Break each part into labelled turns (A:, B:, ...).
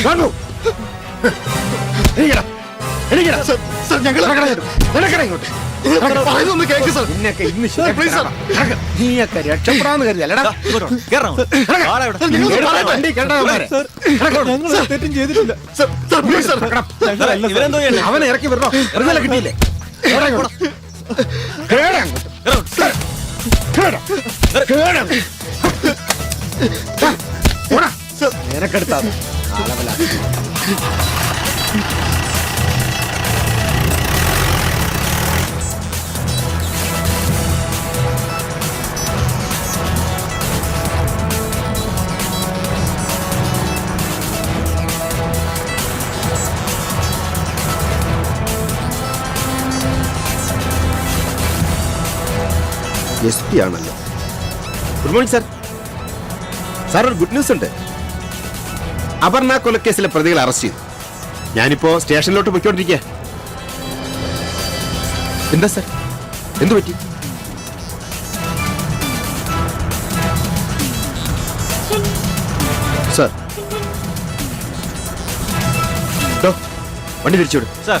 A: ഏയ്, വാങ്ങൂ. എണീക്കടാ, എണീക്കടാ. സർ, ഞങ്ങൾ നടക്കടാ ഇങ്ങോട്ട്. പറയുന്നൊന്ന് കേക്ക് സർ.
B: നിന്നൊക്കെ ഇന്ന്
A: സർ, പ്ലീസ് സർ.
B: നീയൊക്കെ രക്ഷപ്പെടാന്ന് കരുതല്ലടാ
A: സർ,
C: തെറ്റും ചെയ്തിട്ടില്ല.
A: Sir, sir,
C: please sir.
B: അവനെ ഇറക്കി വരണോ ഇറങ്ങല കിട്ടിയില്ലേ. നിനക്കെടുത്താ.
A: എസ് പി ആണല്ലോ ഗുഡ് മോർണിംഗ് സാർ സാർ ഒരു ഗുഡ് ന്യൂസ് ഉണ്ട് അപർണ കൊലക്കേസിലെ പ്രതികൾ അറസ്റ്റ് ചെയ്തു. ഞാനിപ്പോ സ്റ്റേഷനിലോട്ട് പോയിക്കൊണ്ടിരിക്കുക എന്താ സാർ? എന്തു പറ്റി? സാർ. വണ്ടി വണ്ടി തിരിച്ചുവിടും
C: sir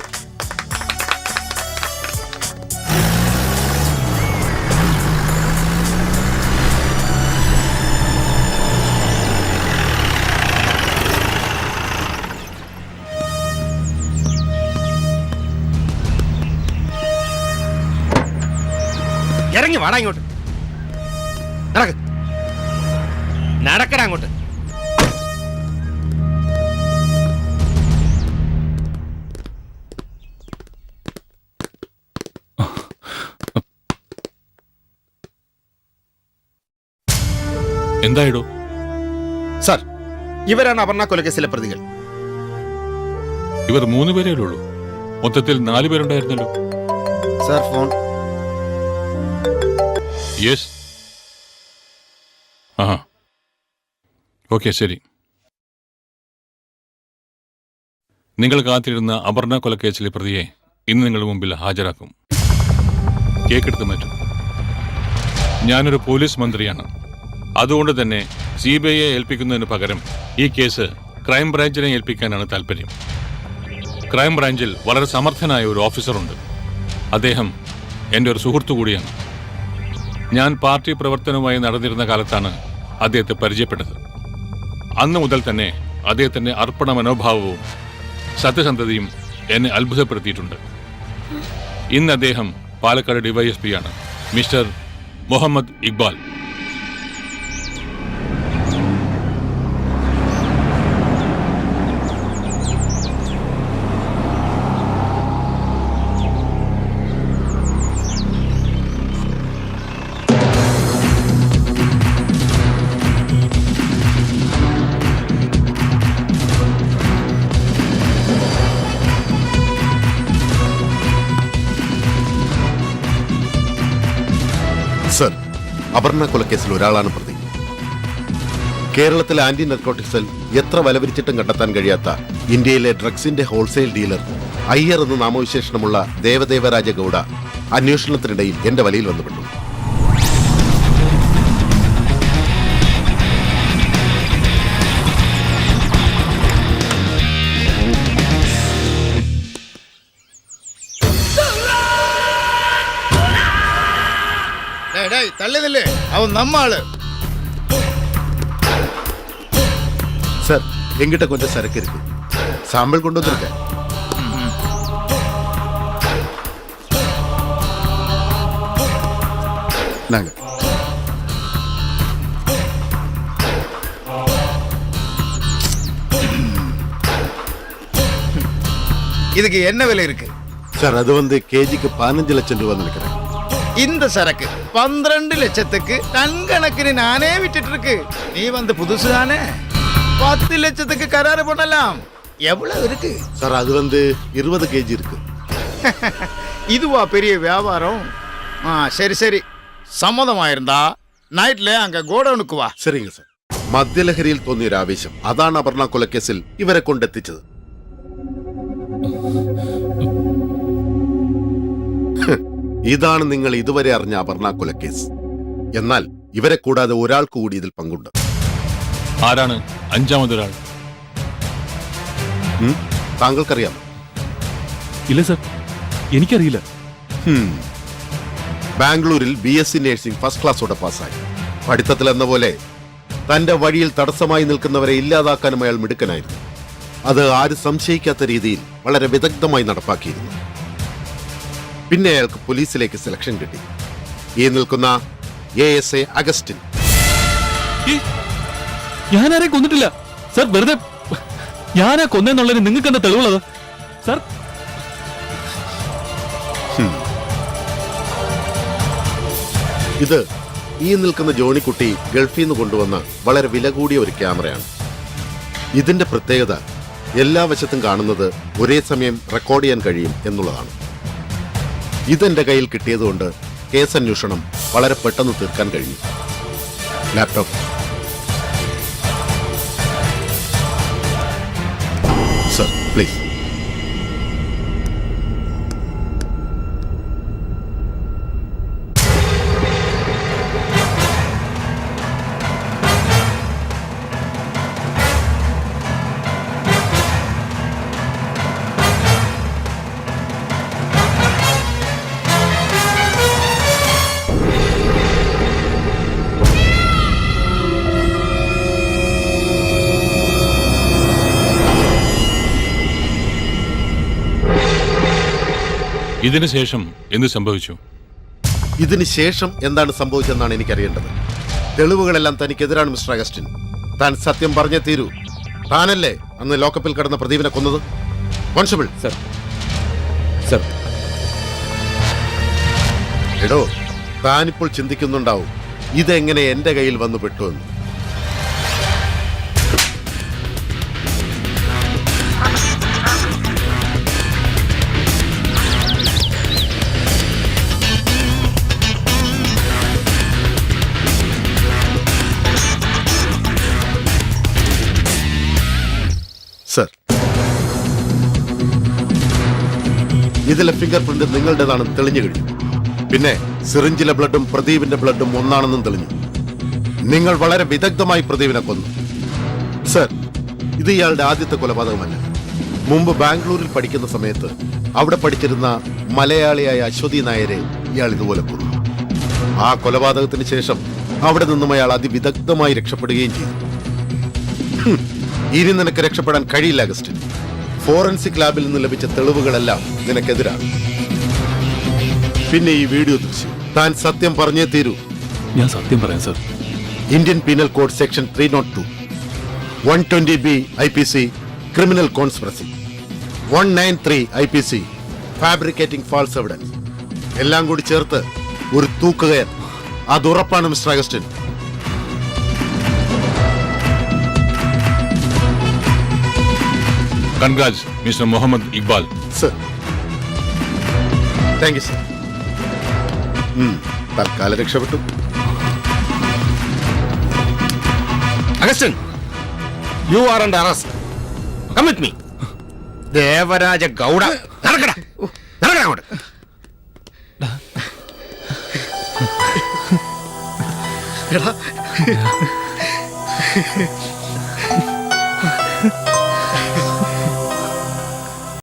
B: ഇറങ്ങി വാടാ ഇങ്ങോട്ട്. നടക്ക്. നടക്കടാ അങ്ങോട്ട്.
D: എന്തായിടോ?
A: സാർ ഇവരാണ് അപർണ കൊലക്കേസിലെ പ്രതികൾ.
D: ഇവർ മൂന്ന് പേരേ ഉള്ളൂ. മൊത്തത്തിൽ നാല് പേരുണ്ടായിരുന്നല്ലോ.
A: Sir phone.
D: യെസ് ആ ഓക്കെ ശരി. നിങ്ങൾ കാത്തിരുന്ന അപർണ കൊലക്കേസിലെ പ്രതിയെ ഇന്ന് നിങ്ങളുടെ മുമ്പിൽ ഹാജരാക്കും. കേക്കെടുത്ത് മാറ്റും. ഞാനൊരു പോലീസ് മന്ത്രിയാണ്. അതുകൊണ്ട് തന്നെ സി ബി ഐയെ ഏൽപ്പിക്കുന്നതിന് പകരം ഈ കേസ് ക്രൈംബ്രാഞ്ചിനെ ഏൽപ്പിക്കാനാണ് താല്പര്യം ക്രൈംബ്രാഞ്ചിൽ വളരെ സമർത്ഥനായ ഒരു ഓഫീസറുണ്ട്. അദ്ദേഹം എന്റെ ഒരു സുഹൃത്തു കൂടിയാണ്. ഞാൻ പാർട്ടി പ്രവർത്തനവുമായി നടന്നിരുന്ന കാലത്താണ് അദ്ദേഹത്തെ പരിചയപ്പെട്ടത്. അന്ന് മുതൽ തന്നെ അദ്ദേഹത്തിന്റെ അർപ്പണ മനോഭാവവും സത്യസന്ധതയും എന്നെ അത്ഭുതപ്പെടുത്തിയിട്ടുണ്ട്. ഇന്ന് അദ്ദേഹം പാലക്കാട് ഡിവൈഎസ്പിയാണ് മിസ്റ്റർ മുഹമ്മദ് ഇക്ബാൽ.
A: അപർണ കൊലക്കേസിൽ ഒരാളാണ് പ്രതി. കേരളത്തിലെ ആന്റി നർക്കോട്ടിക് സെൽ എത്ര വലവരിച്ചിട്ടും കണ്ടെത്താൻ കഴിയാത്ത ഇന്ത്യയിലെ ഡ്രഗ്സിന്റെ ഹോൾസെയിൽ ഡീലർ അയ്യർ എന്ന നാമവിശേഷണമുള്ള ദേവദേവരാജ ഗൌഡ അന്വേഷണത്തിനിടയിൽ എന്റെ വലയിൽ വന്നുപെട്ടു.
E: ഡേയ് அவன் நம்ம നമ്മള്
A: சார் எங்கிட்ட கொஞ்சம் சரக்கு இருக்கு. சாம்பல் கொண்டு வந்திருக்கேன்
B: நாங்க. இதுக்கு என்ன விலை இருக்கு?
E: சார் அது வந்து கேஜிக்கு பதினஞ்சு லட்சம் ரூபா நினைக்கிறேன்.
B: இந்த சரக்கு பன்னிரண்டு லட்சத்துக்கு டன் கணக்குன்னு நானே விட்டுட்டு இருக்கு நீ வந்து புதுசு தானே பத்து லட்சத்துக்கு கராறு பண்ணலாம் எவ்வளவு இருக்கு
E: சார் அது வந்து இருபது கேஜி இருக்கு
B: இதுவா பெரிய வியாபாரம் ஆ சரி சரி സമ്മതമായിരുന്നാ നൈറ്റിലെ അങ്ങ് ഗോഡൌണുക്ക് വാ
E: சரிங்க சார் മദ്യലഹരിയിൽ തോന്നിയ ഒരു ആവേശം അതാണ് അപർണ കൊലക്കേസിൽ ഇവരെ കൊണ്ടെത്തിച്ചത് ഇതാണ് നിങ്ങൾ ഇതുവരെ അറിഞ്ഞ അപർണ കൊലക്കേസ് എന്നാൽ ഇവരെ കൂടാതെ ഒരാൾക്ക് കൂടി ഇതിൽ പങ്കുണ്ട്.
D: ആരാണ് അഞ്ചാമതൊരാൾ?
E: ഒരാൾ താങ്കൾക്കറിയാം
C: ഇല്ല സർ. എനിക്കറിയില്ല.
E: ബാംഗ്ലൂരിൽ B S C nursing first ക്ലാസ്സോടെ പാസ്സായി. പഠിത്തത്തിൽ എന്ന പോലെ തന്റെ വഴിയിൽ തടസ്സമായി നിൽക്കുന്നവരെ ഇല്ലാതാക്കാനും അയാൾ മിടുക്കനായിരുന്നു. അത് ആരും സംശയിക്കാത്ത രീതിയിൽ വളരെ വിദഗ്ധമായി നടപ്പാക്കിയിരുന്നു. പിന്നെ അയാൾക്ക് പോലീസിലേക്ക് സെലക്ഷൻ കിട്ടി. ഈ നിൽക്കുന്ന എ എസ് എ അഗസ്റ്റിൻ.
C: ഞാൻ ആരെയും കൊന്നിട്ടില്ല. സർ വെറുതെ ഞാനാ കൊന്നെന്നുള്ളതിന് നിങ്ങൾക്ക് എന്താ തെളിവുള്ളത്? സർ.
E: ഇത് ഈ നിൽക്കുന്ന ജോണിക്കുട്ടി ഗൾഫിൽ നിന്ന് കൊണ്ടുവന്ന വളരെ വില കൂടിയ ഒരു ക്യാമറയാണ്. ഇതിന്റെ പ്രത്യേകത എല്ലാ വശത്തും കാണുന്നത് ഒരേ സമയം റെക്കോർഡ് ചെയ്യാൻ കഴിയും എന്നുള്ളതാണ്. ഇതെന്റെ കയ്യിൽ കിട്ടിയതുകൊണ്ട് കേസ് അന്വേഷണം വളരെ പെട്ടെന്ന് തീർക്കാൻ കഴിഞ്ഞു. ലാപ്ടോപ്പ് സർ പ്ലീസ്
D: ഇതിനു ശേഷം എന്ത് സംഭവിച്ചു?
E: ഇതിന് ശേഷം എന്താണ് സംഭവിച്ചതെന്നാണ് എനിക്കറിയേണ്ടത്. തെളിവുകളെല്ലാം തനിക്കെതിരാണ് മിസ്റ്റർ അഗസ്റ്റിൻ. താൻ സത്യം പറഞ്ഞേ തീരൂ. താനല്ലേ അന്ന് ലോക്കപ്പിൽ കടന്ന പ്രദീപിനെ കൊന്നത്? Constable
C: sir. സർ.
E: എടോ താനിപ്പോൾ ചിന്തിക്കുന്നുണ്ടാവും ഇതെങ്ങനെ എന്റെ കയ്യിൽ വന്നു പെട്ടു എന്ന്. സർ. ഇതിലെ ഫിംഗർ പ്രിന്റ് നിങ്ങളുടേതാണെന്ന് തെളിഞ്ഞു കഴിഞ്ഞു. പിന്നെ സിറിഞ്ചിലെ ബ്ലഡും പ്രദീപിന്റെ ബ്ലഡും ഒന്നാണെന്നും തെളിഞ്ഞു. നിങ്ങൾ വളരെ വിദഗ്ധമായി പ്രദീപിനെ കൊന്നു. സർ ഇത് ഇയാളുടെ ആദ്യത്തെ കൊലപാതകമല്ല. മുമ്പ് ബാംഗ്ലൂരിൽ പഠിക്കുന്ന സമയത്ത് അവിടെ പഠിച്ചിരുന്ന മലയാളിയായ അശ്വതി നായരെ ഇയാൾ ഇതുപോലെ കൊന്നു. ആ കൊലപാതകത്തിന് ശേഷം അവിടെ നിന്നും അയാൾ അതിവിദഗ്ധമായി രക്ഷപ്പെടുകയും ചെയ്തു. ഇനി നിനക്ക് രക്ഷപ്പെടാൻ കഴിയില്ല അഗസ്റ്റിൻ. ഫോറൻസിക് ലാബിൽ നിന്ന് ലഭിച്ച തെളിവുകളെല്ലാം നിനക്കെതിരാണ്. പിന്നെ ഈ വീഡിയോ ദൃശ്യം താൻ സത്യം പറഞ്ഞേ തീരൂ.
C: ഞാൻ സത്യം പറയാം sir.
E: Indian penal code section three nought two one twenty B I P C criminal conspiracy one nine three I P C fabricating false evidence എല്ലാം കൂടി ചേർത്ത് ഒരു തൂക്കുകയർ അത് ഉറപ്പാണ് mister Augustine.
D: Congrats mister Muhammad Iqbal.
E: Sir. Thank you sir തൽക്കാലം രക്ഷപ്പെട്ടു.
A: Augustine you are under arrest come with me Devaraja Gowda നടക്കടാ. നടക്കടാ അങ്ങോട്ട്.
B: എടാ.